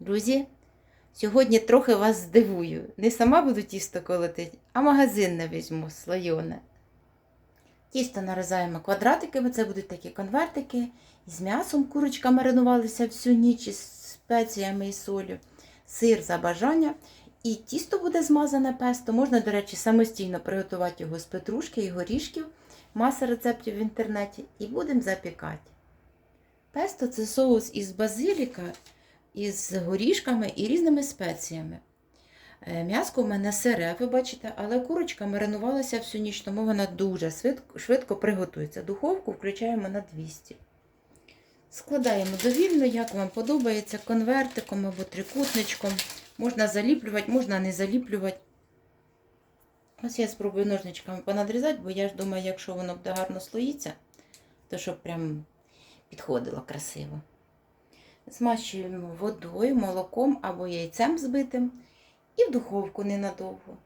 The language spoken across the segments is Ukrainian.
Друзі, сьогодні трохи вас здивую. Не сама буду тісто колотити, а магазинне візьму слойоне. Тісто нарізаємо квадратиками, це будуть такі конвертики. З м'ясом курочка маринувалася всю ніч із спеціями і солью, сир за бажання. І тісто буде змазане песто. Можна, до речі, самостійно приготувати його з петрушки і горішків. Маса рецептів в інтернеті. І будемо запікати. Песто це соус із базиліка, із горішками і різними спеціями. Е, М'яско в мене сире, ви бачите, але курочка маринувалася всю ніч, тому вона дуже швидко, швидко приготується. Духовку включаємо на 200. Складаємо довільно, як вам подобається, конвертиком або трикутничком. Можна заліплювати, можна не заліплювати. Ось я спробую ножничками понадрізати, бо я ж думаю, якщо воно буде гарно слоїться, то щоб прям підходило красиво. Змащуємо водою, молоком або яйцем збитим і в духовку ненадовго.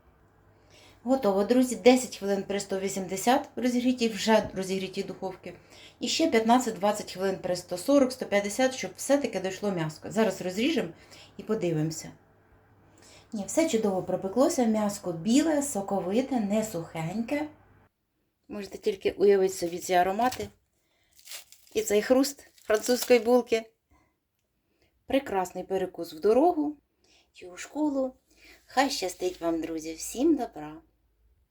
Готово, друзі, 10 хвилин при 180 розігрітій, вже розігрітій духовки. І ще 15-20 хвилин при 140-150, щоб все-таки дійшло м'яско. Зараз розріжемо і подивимося. Ні, все чудово пропеклося, м'яско біле, соковите, не сухеньке. Можете тільки уявити собі ці аромати і цей хруст французької булки. Прекрасний перекус в дорогу чи у школу. Хай щастить вам, друзі, всім добра!